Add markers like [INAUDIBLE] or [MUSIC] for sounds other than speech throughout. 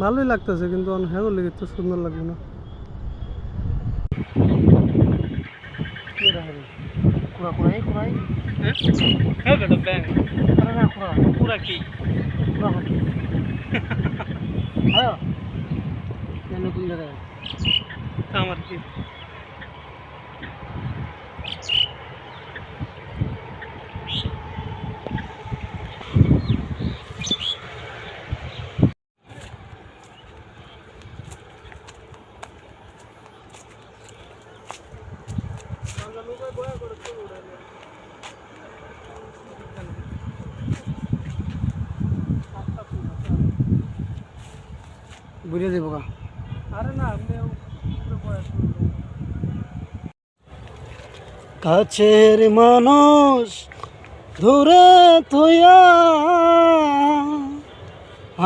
ভালোই লাগতেছে কিন্তু অন হ্যাঁ লেগে তো সুন্দর লাগবে না কুড়া কুড়াই কুড়াই হ্যাঁ বেটা ব্যাং আরে না কুড়া পুরা কি কুড়া হচ্ছে হ্যাঁ জানো কোন জায়গায় আমার কি বুঝে দেবো কা আরে না কাছের মানুষ দূরে তুইয়া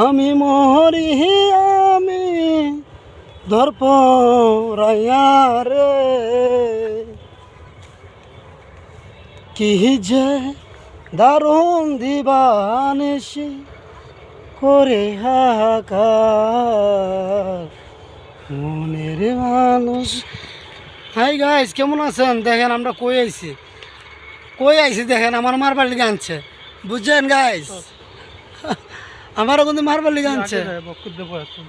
আমি মরি আমি ধর্প রাইয়া রে। কি যে দারুণ দিবানিসি করে হাহাকার। মনের মানুষ। হাই গাইস, কেমন আছেন? দেখেন আমরা কই আইছি। কই আইছি দেখেন, আমার মারবার লিগে আনছে। বুঝছেন গাইস? [LAUGHS] আমারও কিন্তু দেবো এখন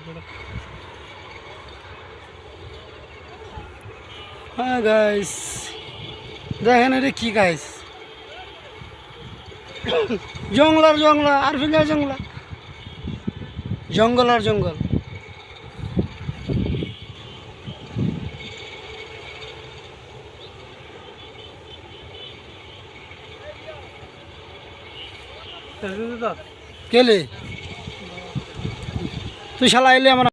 হ্যাঁ গাইস, দেখেন এটা কি গাইস? জঙ্গলার জঙ্গলা আর ফিঙ্গার জঙ্গলা। জঙ্গল আর জঙ্গল। কেলে তুই শালা এলে আমার